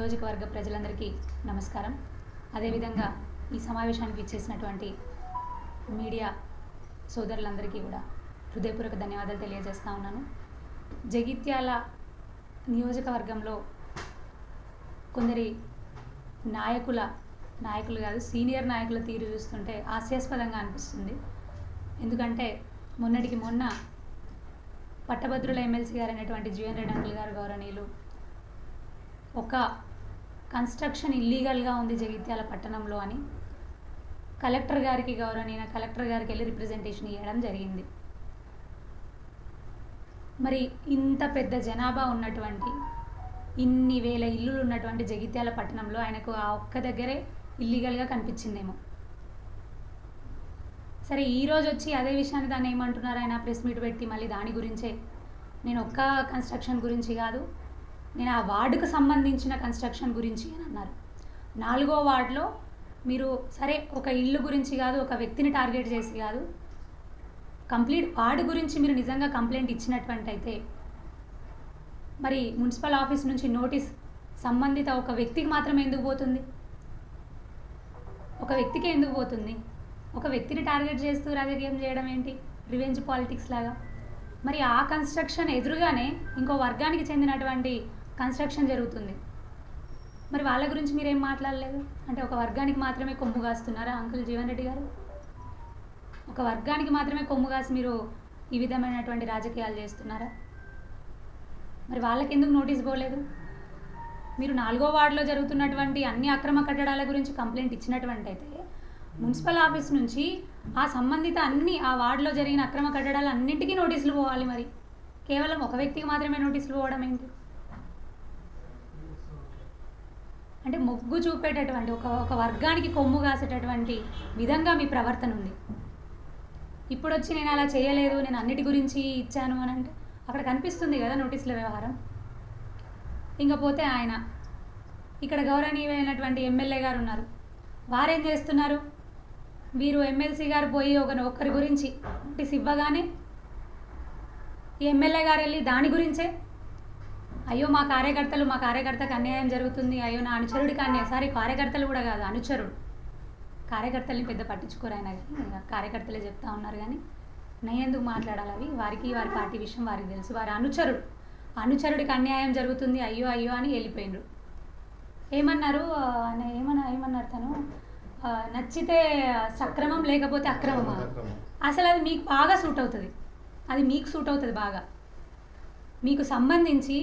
నియోజకవర్గ ప్రజలందరికీ నమస్కారం. అదేవిధంగా ఈ సమావేశానికి ఇచ్చేసినటువంటి మీడియా సోదరులందరికీ కూడా హృదయపూర్వక ధన్యవాదాలు తెలియజేస్తా ఉన్నాను. జగిత్యాల నియోజకవర్గంలో కొందరి నాయకుల నాయకులు కాదు సీనియర్ నాయకుల తీరు చూస్తుంటే హాస్యాస్పదంగా అనిపిస్తుంది. ఎందుకంటే మొన్నటికి మొన్న పట్టభద్రుల ఎమ్మెల్సీ గారు అనేటువంటి జీవన్ రెడ్డి అంకుల్ గారు గౌరవనీయులు ఒక కన్స్ట్రక్షన్ ఇల్లీగల్గా ఉంది జగిత్యాల పట్టణంలో అని కలెక్టర్ గారికి గౌరవనీయ కలెక్టర్ గారికి వెళ్ళి రిప్రజెంటేషన్ ఇవ్వడం జరిగింది. మరి ఇంత పెద్ద జనాభా ఉన్నటువంటి ఇన్ని వేల ఇల్లులు ఉన్నటువంటి జగిత్యాల పట్టణంలో ఆయనకు ఆ ఒక్క దగ్గరే ఇల్లీగల్గా కనిపించిందేమో. సరే ఈరోజు వచ్చి అదే విషయాన్ని దాన్ని ఏమంటున్నారు ఆయన? ప్రెస్ మీట్ పెట్టి మళ్ళీ దాని గురించే. నేను ఒక్క కన్స్ట్రక్షన్ గురించి కాదు నేను ఆ వార్డుకు సంబంధించిన కన్స్ట్రక్షన్ గురించి అని అన్నారు. నాలుగో వార్డులో మీరు సరే ఒక ఇల్లు గురించి కాదు ఒక వ్యక్తిని టార్గెట్ చేసి కాదు కంప్లీట్ వార్డు గురించి మీరు నిజంగా కంప్లైంట్ ఇచ్చినటువంటి అయితే మరి మున్సిపల్ ఆఫీస్ నుంచి నోటీస్ సంబంధిత ఒక వ్యక్తికి మాత్రమే ఎందుకు పోతుంది? ఒక వ్యక్తికి ఎందుకు పోతుంది? ఒక వ్యక్తిని టార్గెట్ చేస్తూ రాజకీయం చేయడం ఏంటి? రివెంజ్ పాలిటిక్స్ లాగా. మరి ఆ కన్స్ట్రక్షన్ ఎదురుగానే ఇంకో వర్గానికి చెందినటువంటి కన్స్ట్రక్షన్ జరుగుతుంది. మరి వాళ్ళ గురించి మీరేం మాట్లాడలేదు? అంటే ఒక వర్గానికి మాత్రమే కొమ్ము కాస్తున్నారా అంకుల్ జీవన్ రెడ్డి గారు? ఒక వర్గానికి మాత్రమే కొమ్ము కాసి మీరు ఈ విధమైనటువంటి రాజకీయాలు చేస్తున్నారా? మరి వాళ్ళకి ఎందుకు నోటీస్ పోలేదు? మీరు నాలుగో వార్డులో జరుగుతున్నటువంటి అన్ని అక్రమ కట్టడాల గురించి కంప్లైంట్ ఇచ్చినటువంటి అయితే మున్సిపల్ ఆఫీస్ నుంచి ఆ సంబంధిత అన్ని ఆ వార్డులో జరిగిన అక్రమ కట్టడాలు అన్నింటికీ నోటీసులు పోవాలి మరి. కేవలం ఒక వ్యక్తికి మాత్రమే నోటీసులు పోవడం ఏంటి? అంటే మొగ్గు చూపేటటువంటి ఒక ఒక వర్గానికి కొమ్ము కాసేటటువంటి విధంగా మీ ప్రవర్తన ఉంది. ఇప్పుడు వచ్చి నేను అలా చేయలేదు నేను అన్నిటి గురించి ఇచ్చాను అని అంటే అక్కడ కనిపిస్తుంది కదా నోటీసుల వ్యవహారం. ఇంకపోతే ఆయన ఇక్కడ గౌరవనీయమైనటువంటి ఎమ్మెల్యే గారు ఉన్నారు. వారేం చేస్తున్నారు? వీరు ఎమ్మెల్సీ గారు పోయి ఒక ఒకరి గురించి నోటీస్ ఇవ్వగానే ఈ ఎమ్మెల్యే గారు వెళ్ళి దాని గురించే అయ్యో మా కార్యకర్తలు మా కార్యకర్తకు అన్యాయం జరుగుతుంది. అయ్యో నా అనుచరుడికి అన్యాయం. సారీ కార్యకర్తలు కూడా కాదు అనుచరుడు. కార్యకర్తల్ని పెద్ద పట్టించుకోరు ఆయన. కార్యకర్తలే చెప్తా ఉన్నారు కానీ నేను ఎందుకు మాట్లాడాలి అవి? వారికి వారి పార్టీ విషయం వారికి తెలుసు. వారి అనుచరుడు. అనుచరుడికి అన్యాయం జరుగుతుంది. అయ్యో అయ్యో అని వెళ్ళిపోయిండ్రు. ఏమన్నారు? ఏమన్నా ఏమన్నారు తను? నచ్చితే సక్రమం లేకపోతే అక్రమమా? అసలు అది మీకు బాగా సూట్ అవుతుంది. అది మీకు సూట్ అవుతుంది బాగా. మీకు సంబంధించి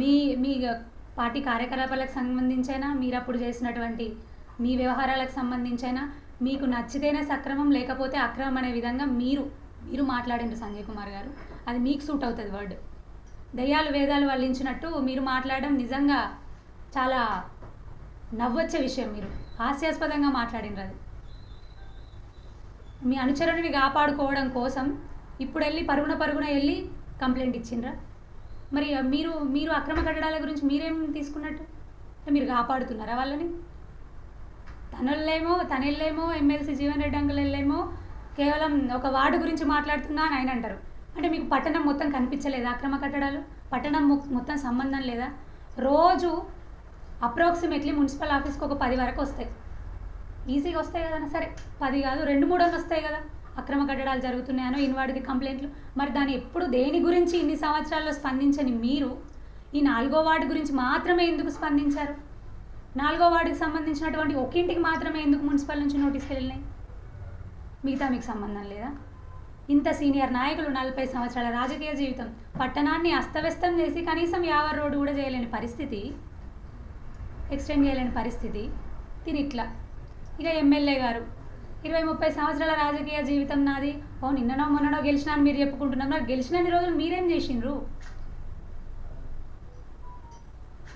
మీ మీ పార్టీ కార్యకలాపాలకు సంబంధించైనా మీరు అప్పుడు చేసినటువంటి మీ వ్యవహారాలకు సంబంధించైనా మీకు నచ్చితేనే సక్రమం లేకపోతే అక్రమం అనే విధంగా మీరు మీరు మాట్లాడండి సంజయ్ కుమార్ గారు. అది మీకు సూట్ అవుతుంది వర్డ్ దయ్యాలు వేదాలు వల్లించినట్టు మీరు మాట్లాడడం నిజంగా చాలా నవ్వొచ్చే విషయం మీరు. హాస్యాస్పదంగా మాట్లాడినరు అది. మీ అనుచరుడిని కాపాడుకోవడం కోసం ఇప్పుడు వెళ్ళి పరుగున పరుగున వెళ్ళి కంప్లైంట్ ఇచ్చిండ్రా? మరి మీరు మీరు అక్రమ కట్టడాల గురించి మీరేం తీసుకున్నట్టు? మీరు కాపాడుతున్నారా వాళ్ళని? తనళ్ళేమో తనెళ్ళేమో ఎమ్మెల్సీ జీవన్ రెడ్డి అంకుల్ వెళ్ళేమో కేవలం ఒక వార్డు గురించి మాట్లాడుతున్నా అని ఆయన అంటారు. అంటే మీకు పట్టణం మొత్తం కనిపించలేదా అక్రమ కట్టడాలు? పట్టణం మొత్తం సంబంధం లేదా? రోజు అప్రాక్సిమేట్లీ మున్సిపల్ ఆఫీస్కి ఒక పది వరకు వస్తాయి. ఈజీగా వస్తాయి కదా సరే. పది కాదు రెండు మూడు వస్తాయి కదా. అక్రమ కట్టడాలు జరుగుతున్నాయనో ఇన్వాడికి కంప్లైంట్లు. మరి దాని ఎప్పుడు దేని గురించి ఇన్ని సంవత్సరాల్లో స్పందించని మీరు? ఈ నాలుగో వార్డు గురించి మాత్రమే ఎందుకు స్పందించారు? నాలుగో వార్డుకి సంబంధించినటువంటి ఒకింటికి మాత్రమే ఎందుకు మున్సిపల్ నుంచి నోటీసులు వెళ్ళినాయి? మిగతా మీకు సంబంధం లేదా? ఇంత సీనియర్ నాయకులు నలభై సంవత్సరాల రాజకీయ జీవితం పట్టణాన్ని అస్తవ్యస్తం చేసి కనీసం యావర్ రోడ్డు కూడా చేయలేని పరిస్థితి ఎక్స్టెండ్ చేయలేని పరిస్థితి. తిని ఇట్లా. ఇక ఎమ్మెల్యే గారు ఇరవై ముప్పై సంవత్సరాల రాజకీయ జీవితం నాది. ఓ నిన్ననో మొన్ననో గెలిచినా అని మీరు చెప్పుకుంటున్నారు. మరి గెలిచినన్ని రోజులు మీరేం చేసిండ్రు?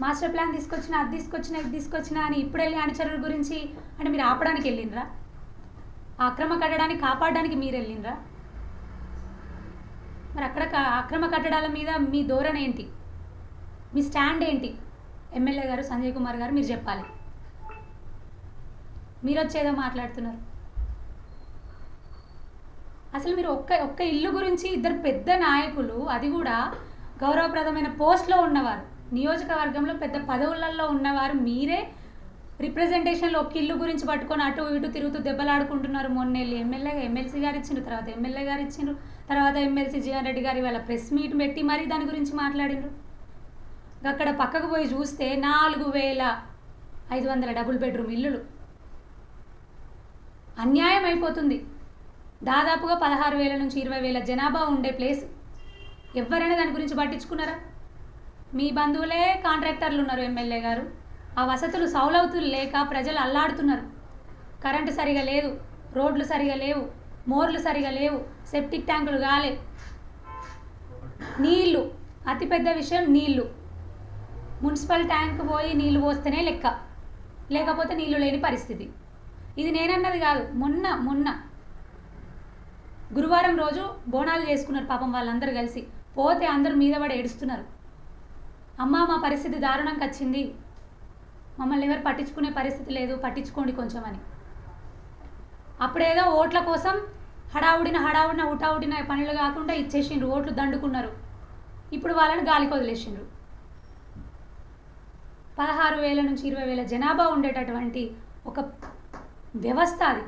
మాస్టర్ ప్లాన్ తీసుకొచ్చిన అది తీసుకొచ్చిన ఇది తీసుకొచ్చిన అని ఇప్పుడు వెళ్ళి అనుచరుల గురించి అంటే మీరు ఆపడానికి వెళ్ళిండ్రా? అక్రమ కట్టడాన్ని కాపాడడానికి మీరు వెళ్ళిండ్రా? మరి అక్కడ అక్రమ కట్టడాల మీద మీ ధోరణి ఏంటి? మీ స్టాండ్ ఏంటి? ఎమ్మెల్యే గారు సంజయ్ కుమార్ గారు మీరు చెప్పాలి. మీరు వచ్చేదో మాట్లాడుతున్నారు. అసలు మీరు ఒక్క ఒక్క ఇల్లు గురించి ఇద్దరు పెద్ద నాయకులు అది కూడా గౌరవప్రదమైన పోస్ట్లో ఉన్నవారు. నియోజకవర్గంలో పెద్ద పదవులలో ఉన్నవారు మీరే రిప్రజెంటేషన్లో ఒక ఇల్లు గురించి పట్టుకొని అటు ఇటు తిరుగుతూ దెబ్బలాడుకుంటున్నారు మొన్నేళ్ళు. ఎమ్మెల్యే ఎమ్మెల్సీ గారు ఇచ్చిండ్రు తర్వాత ఎమ్మెల్యే గారు ఇచ్చిండ్రు తర్వాత ఎమ్మెల్సీ జీవన్ రెడ్డి గారు ఇవాళ ప్రెస్ మీట్ పెట్టి మరీ దాని గురించి మాట్లాడిండ్రు. అక్కడ పక్కకు పోయి చూస్తే నాలుగు వేల ఐదు వందల డబుల్ బెడ్రూమ్ ఇల్లులు. అన్యాయం అయిపోతుంది దాదాపుగా పదహారు వేల నుంచి ఇరవై వేల జనాభా ఉండే ప్లేస్. ఎవరైనా దాని గురించి పట్టించుకున్నారా? మీ బంధువులే కాంట్రాక్టర్లు ఉన్నారు ఎమ్మెల్యే గారు. ఆ వసతులు సౌలవుతులు లేక ప్రజలు అల్లాడుతున్నారు. కరెంటు సరిగా లేదు రోడ్లు సరిగా లేవు మోర్లు సరిగా లేవు సెప్టిక్ ట్యాంకులు కాలే. నీళ్ళు అతిపెద్ద విషయం నీళ్ళు. మున్సిపల్ ట్యాంక్ పోయి నీళ్ళు పోస్తేనే లెక్క. లేకపోతే నీళ్ళు లేని పరిస్థితి. ఇది నేనన్నది కాదు మొన్న మొన్న గురువారం రోజు బోనాలు చేసుకున్నారు పాపం వాళ్ళందరూ కలిసి. పోతే అందరూ మీద పడి ఏడుస్తున్నారు. అమ్మ మా పరిస్థితి దారుణంగా వచ్చింది. మమ్మల్ని ఎవరు పట్టించుకునే పరిస్థితి లేదు పట్టించుకోండి కొంచెం అని. అప్పుడేదో ఓట్ల కోసం హడావుడిన హడావుడిన హుటావుడిన పనులు కాకుండా ఇచ్చేసిండ్రు ఓట్లు దండుకున్నారు. ఇప్పుడు వాళ్ళని గాలికి వదిలేసిండ్రు. పదహారు వేల నుంచి ఇరవై వేల జనాభా ఉండేటటువంటి ఒక వ్యవస్థ అది.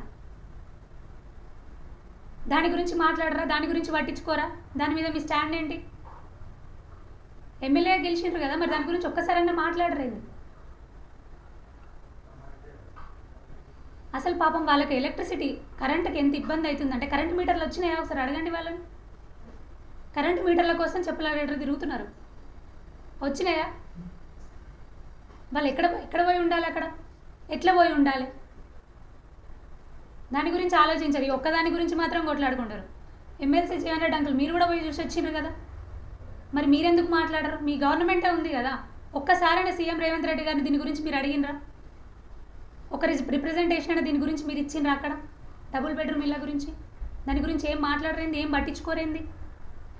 దాని గురించి మాట్లాడరా? దాని గురించి పట్టించుకోరా? దాని మీద మీ స్టాండ్ ఏంటి? ఎమ్మెల్యే గెలిచిండ్రు కదా మరి దాని గురించి ఒక్కసారైనా మాట్లాడరేంది అసలు పాపం వాళ్ళకి ఎలక్ట్రిసిటీ కరెంటుకి ఎంత ఇబ్బంది అవుతుందంటే కరెంట్ మీటర్లు వచ్చినాయా ఒకసారి అడగండి వాళ్ళని. కరెంట్ మీటర్ల కోసం చెప్పులాడేటో తిరుగుతున్నారు. వచ్చినాయా? వాళ్ళు ఎక్కడ ఎక్కడ పోయి ఉండాలి అక్కడ? ఎట్లా పోయి ఉండాలి? దాని గురించి ఆలోచించరు. ఈ ఒక్కదాని గురించి మాత్రం కొట్లాడుకుంటారు. ఎమ్మెల్సీ జీవన్ అంకుల్ మీరు కూడా పోయి చూసి వచ్చిండ్రు కదా? మరి మీరెందుకు మాట్లాడరు? మీ గవర్నమెంటే ఉంది కదా. ఒక్కసారైనా సీఎం రేవంత్ రెడ్డి గారిని దీని గురించి మీరు అడిగినరా ఒక రిప్రజెంటేషన్ అయినా దీని గురించి మీరు ఇచ్చిండ్రా అక్కడ? డబుల్ బెడ్రూమ్ ఇళ్ళ గురించి? దాని గురించి ఏం మాట్లాడరేంది? ఏం పట్టించుకోరేంది?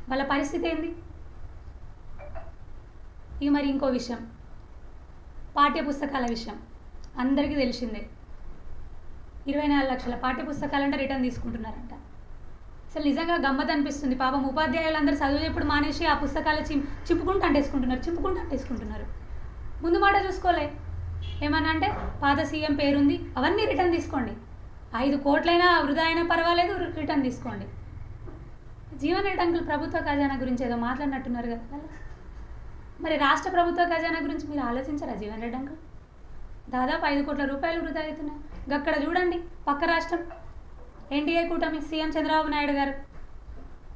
వాళ్ళ పరిస్థితి ఏంది? ఇక మరి ఇంకో విషయం. పాఠ్య పుస్తకాల విషయం. అందరికీ తెలిసిందే. ఇరవై నాలుగు లక్షల పాఠ్య పుస్తకాలంటే రిటర్న్ తీసుకుంటున్నారంట. అసలు నిజంగా గమ్మత్ అనిపిస్తుంది. పాపం ఉపాధ్యాయులందరూ చదువు మానేసి ఆ పుస్తకాలు చిం చింపుకుంటూ అంటేసుకుంటున్నారు చింపుకుంటూ అంటేసుకుంటున్నారు. ముందు మాట చూసుకోలే. ఏమన్నా అంటే పాత సీఎం పేరుంది అవన్నీ రిటర్న్ తీసుకోండి. ఐదు కోట్లైనా వృధా అయినా పర్వాలేదు రిటర్న్ తీసుకోండి. జీవన్ రెడ్డి ప్రభుత్వ ఖజానా గురించి ఏదో మాట్లాడినట్టున్నారు కదా మరి రాష్ట్ర ప్రభుత్వ ఖజానా గురించి మీరు ఆలోచించారా జీవన్ రెడ్డి దాదాపు ఐదు కోట్ల రూపాయలు వృధా అవుతున్నాయి. అక్కడ చూడండి పక్క రాష్ట్రం. ఎన్డీఏ కూటమి సీఎం చంద్రబాబు నాయుడు గారు.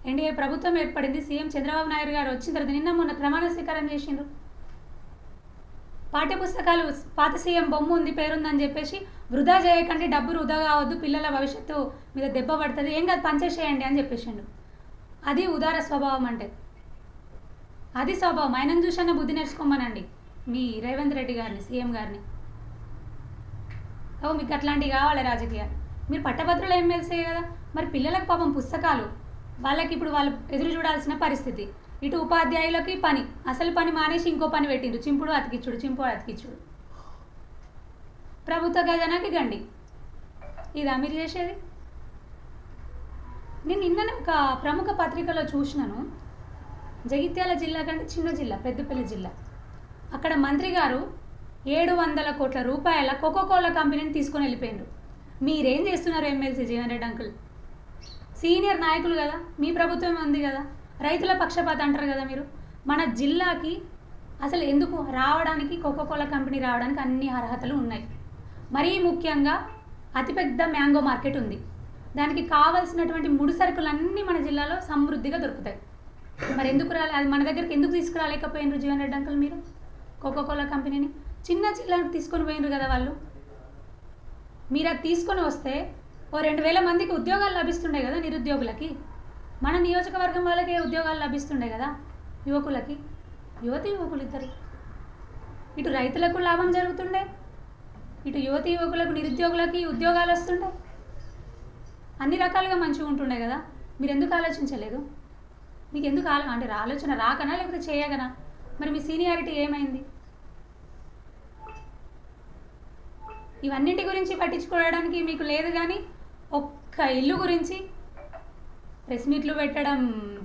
ఎన్డీఏ ప్రభుత్వం ఏర్పడింది సీఎం చంద్రబాబు నాయుడు గారు వచ్చిన తర్వాత నిన్న మొన్న ప్రమాణ స్వీకారం చేసిండ్రు. పాఠ్యపుస్తకాలు పాత సీఎం బొమ్మ ఉంది పేరుందని చెప్పేసి వృధా చేయకండి డబ్బు వృధా కావద్దు పిల్లల భవిష్యత్తు మీద దెబ్బ పడుతుంది ఏం కాదు పనిచేసేయండి అని చెప్పేసిండు. అది ఉదార స్వభావం అంటే. అది స్వభావం. ఆయనను చూసన్న బుద్ధి నేర్చుకోమనండి. మీ రేవంత్ రెడ్డి గారిని సీఎం గారిని. ఓ మీకు అట్లాంటివి కావాలి రాజకీయాలు మీరు పట్టభద్రులు ఎమ్మెల్సీ కదా. మరి పిల్లలకు పాపం పుస్తకాలు. వాళ్ళకి ఇప్పుడు వాళ్ళు ఎదురు చూడాల్సిన పరిస్థితి. ఇటు ఉపాధ్యాయులకి పని. అసలు పని మానేసి ఇంకో పని పెట్టిండు చింపుడు అతికిచ్చుడు చింపుడు అతికిచ్చుడు. ప్రభుత్వ గజనాకి గండి. ఇదా మీరు చేసేది? నేను నిన్ననే ఒక ప్రముఖ పత్రికలో చూసినాను. జగిత్యాల జిల్లా కంటే చిన్న జిల్లా పెద్దపల్లి జిల్లా. అక్కడ మంత్రి గారు ఏడు వందల కోట్ల రూపాయల కోకో కోలా కంపెనీని తీసుకొని వెళ్ళిపోయినారు మీరేం చేస్తున్నారు MLC Jeevan Reddy uncle? Senior నాయకులు కదా మీ ప్రభుత్వం ఉంది కదా రైతుల పక్షపాత అంటారు కదా మీరు. మన జిల్లాకి అసలు ఎందుకు రావడానికి కోకో కోలా కంపెనీ రావడానికి అన్ని అర్హతలు ఉన్నాయి. మరీ ముఖ్యంగా అతిపెద్ద మ్యాంగో మార్కెట్ ఉంది. దానికి కావాల్సినటువంటి ముడి సరుకులన్నీ మన జిల్లాలో సమృద్ధిగా దొరుకుతాయి. మరి ఎందుకు రాలే? అది మన దగ్గరికి ఎందుకు తీసుకురాలేకపోయినారు జీవన్ రెడ్డి అంకుల్ మీరు? కోకో కోలా కంపెనీని? చిన్న జిల్లాకి తీసుకొని పోయినారు కదా వాళ్ళు? మీరు అది తీసుకొని వస్తే ఓ రెండు వేల మందికి ఉద్యోగాలు లభిస్తుండే కదా నిరుద్యోగులకి? మన నియోజకవర్గం వాళ్ళకే ఉద్యోగాలు లభిస్తుండే కదా యువకులకి? యువతి యువకులు ఇద్దరు ఇటు రైతులకు లాభం జరుగుతుండే ఇటు యువతి యువకులకు నిరుద్యోగులకి ఉద్యోగాలు వస్తుండే. అన్ని రకాలుగా మంచిగా ఉంటుండే కదా మీరు ఎందుకు ఆలోచించలేదు? మీకు ఎందుకు ఆలో అంటే ఆలోచన రాకనా లేకపోతే చేయగనా? మరి మీ సీనియారిటీ ఏమైంది? ఇవన్నింటి గురించి పట్టించుకోవడానికి మీకు లేదు కానీ ఒక్క ఇల్లు గురించి. ప్రెస్ మీట్లు పెట్టడం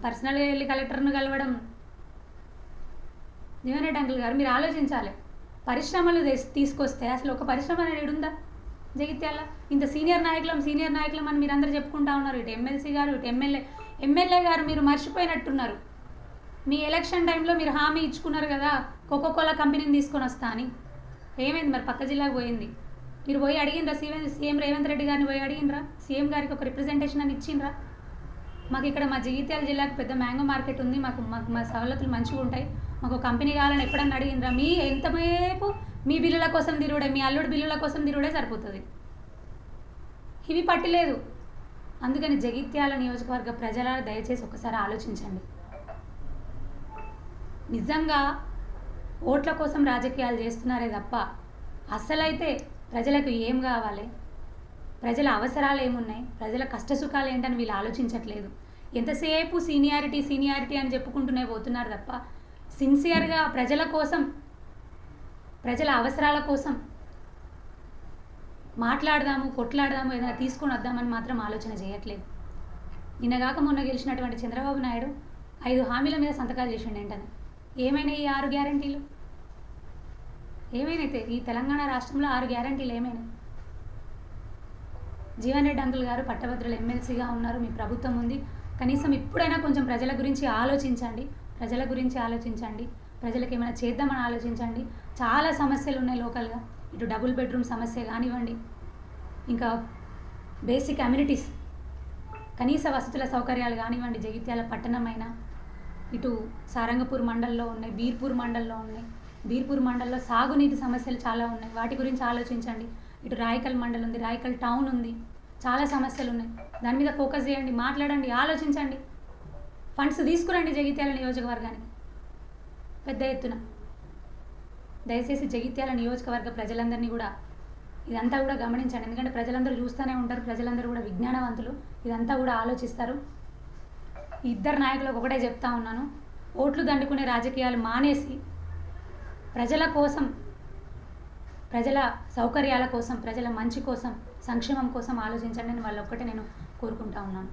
పర్సనల్గా వెళ్ళి కలెక్టర్ను కలవడం. జీవన్ అంకుల్ గారు మీరు ఆలోచించాలి. పరిశ్రమలు తీసుకొస్తే అసలు ఒక పరిశ్రమ అనేది ఉందా? జగిత్యాల ఇంత సీనియర్ నాయకులం సీనియర్ నాయకులం అని మీరు అందరూ చెప్పుకుంటా ఉన్నారు. ఇటు ఎమ్మెల్సీ గారు ఇటు ఎమ్మెల్యే ఎమ్మెల్యే గారు మీరు మర్చిపోయినట్టున్నారు. మీ ఎలక్షన్ టైంలో మీరు హామీ ఇచ్చుకున్నారు కదా కోకో కోలా కంపెనీని తీసుకొని వస్తా అని. ఏమైంది మరి? పక్క జిల్లాకు పోయింది. మీరు పోయి అడిగినరా సీఎం సీఎం రేవంత్ రెడ్డి గారిని పోయి అడిగినరా సీఎం గారికి ఒక రిప్రజెంటేషన్ అని ఇచ్చిండ్రా? మాకు ఇక్కడ మా జగిత్యాల జిల్లాకు పెద్ద మ్యాంగో మార్కెట్ ఉంది మాకు మాకు మా సవలతులు మంచిగా ఉంటాయి. మాకు కంపెనీ కావాలని ఎప్పుడన్నా అడిగినరా మీ ఎంతసేపు మీ బిల్లుల కోసం తిరుగుడే మీ అల్లుడు బిల్లుల కోసం తిరుగుడే సరిపోతుంది. ఇవి పట్టలేదు. అందుకని జగిత్యాల నియోజకవర్గ ప్రజల దయచేసి ఒకసారి ఆలోచించండి. నిజంగా ఓట్ల కోసం రాజకీయాలు చేస్తున్నారే తప్ప అసలైతే ప్రజలకు ఏం కావాలి? ప్రజల అవసరాలు ఏమున్నాయి? ప్రజల కష్టసుఖాలు ఏంటని వీళ్ళు ఆలోచించట్లేదు. ఎంతసేపు సీనియారిటీ సీనియారిటీ అని చెప్పుకుంటూనే పోతున్నారు తప్ప సిన్సియర్గా ప్రజల కోసం ప్రజల అవసరాల కోసం మాట్లాడదాము కొట్లాడదాము ఏదైనా తీసుకొని వద్దామని మాత్రం ఆలోచన చేయట్లేదు. నిన్నగాక మొన్న గెలిచినటువంటి చంద్రబాబు నాయుడు ఐదు హామీల మీద సంతకాలు చేసిండు ఏంటని ఏమైనా ఈ ఆరు గ్యారంటీలు? ఏమైనైతే ఈ తెలంగాణ రాష్ట్రంలో ఆరు గ్యారంటీలు ఏమైనా జీవన్ రెడ్డి అంకుల్ గారు పట్టభద్రులు ఎమ్మెల్సీగా ఉన్నారు మీ ప్రభుత్వం ఉంది. కనీసం ఇప్పుడైనా కొంచెం ప్రజల గురించి ఆలోచించండి. ప్రజల గురించి ఆలోచించండి. ప్రజలకు ఏమైనా చేద్దామని ఆలోచించండి. చాలా సమస్యలు ఉన్నాయి లోకల్గా. ఇటు డబుల్ బెడ్రూమ్ సమస్య కానివ్వండి. ఇంకా బేసిక్ అమ్యూనిటీస్ కనీస వసతుల సౌకర్యాలు కానివ్వండి. జగిత్యాల పట్టణమైనా ఇటు సారంగపూర్ మండల్లో ఉన్నాయి బీర్పూర్ మండల్లో ఉన్నాయి. బీర్పూర్ మండల్లో సాగునీటి సమస్యలు చాలా ఉన్నాయి. వాటి గురించి ఆలోచించండి. ఇటు రాయకల్ మండల్ ఉంది రాయకల్ టౌన్ ఉంది. చాలా సమస్యలు ఉన్నాయి. దాని మీద ఫోకస్ చేయండి మాట్లాడండి ఆలోచించండి. ఫండ్స్ తీసుకురండి జగిత్యాల నియోజకవర్గానికి. పెద్ద ఎత్తున. దయచేసి జగిత్యాల నియోజకవర్గ ప్రజలందరినీ కూడా ఇదంతా కూడా గమనించండి. ఎందుకంటే ప్రజలందరూ చూస్తూనే ఉంటారు ప్రజలందరూ కూడా విజ్ఞానవంతులు. ఇదంతా కూడా ఆలోచిస్తారు. ఇద్దరు నాయకులకు ఒకటే చెప్తా ఉన్నాను. ఓట్లు దండుకునే రాజకీయాలు మానేసి ప్రజల కోసం ప్రజల సౌకర్యాల కోసం ప్రజల మంచి కోసం సంక్షేమం కోసం ఆలోచించండి అని వాళ్ళు ఒక్కటే నేను కోరుకుంటా ఉన్నాను.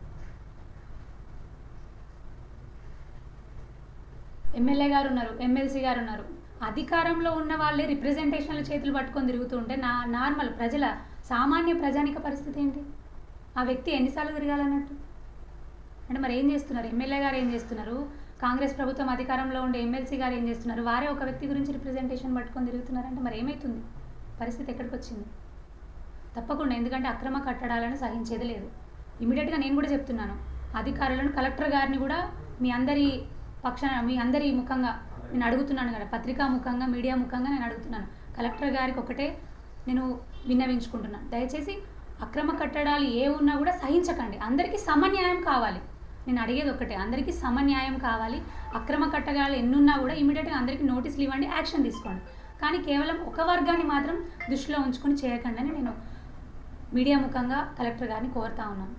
ఎమ్మెల్యే గారు ఉన్నారు ఎమ్మెల్సీ గారు ఉన్నారు. అధికారంలో ఉన్న వాళ్ళే రిప్రజెంటేషన్ల చేతులు పట్టుకొని తిరుగుతూ ఉంటే నా నార్మల్ ప్రజల సామాన్య ప్రజానిక పరిస్థితి ఏంటి? ఆ వ్యక్తి ఎన్నిసార్లు తిరగాలన్నట్టు? అంటే మరి ఏం చేస్తున్నారు? ఎమ్మెల్యే గారు ఏం చేస్తున్నారు? కాంగ్రెస్ ప్రభుత్వం అధికారంలో ఉండే ఎమ్మెల్సీ గారు ఏం చేస్తున్నారు? వారే ఒక వ్యక్తి గురించి రిప్రజెంటేషన్ పట్టుకొని తిరుగుతున్నారంటే మరి ఏమవుతుంది పరిస్థితి ఎక్కడికి వచ్చింది తప్పకుండా ఎందుకంటే అక్రమ కట్టడాలను సహించేది లేదు. ఇమీడియట్గా నేను కూడా చెప్తున్నాను. అధికారులను కలెక్టర్ గారిని కూడా మీ అందరి పక్షాన మీ అందరి ముఖంగా నేను అడుగుతున్నాను కదా పత్రికా ముఖంగా మీడియా ముఖంగా నేను అడుగుతున్నాను. కలెక్టర్ గారికి ఒకటే నేను విన్నవించుకుంటున్నాను. దయచేసి అక్రమ కట్టడాలు ఏ ఉన్నా కూడా సహించకండి. అందరికీ సమన్యాయం కావాలి. నేను అడిగేది ఒకటే. అందరికీ సమన్యాయం కావాలి. అక్రమ కట్టడాలు ఎన్నున్నా కూడా ఇమీడియట్గా అందరికీ నోటీసులు ఇవ్వండి యాక్షన్ తీసుకోండి. కానీ కేవలం ఒక వర్గాన్ని మాత్రం దృష్టిలో ఉంచుకొని చేయకండి అని నేను మీడియా ముఖంగా కలెక్టర్ గారిని కోరుతా ఉన్నాను.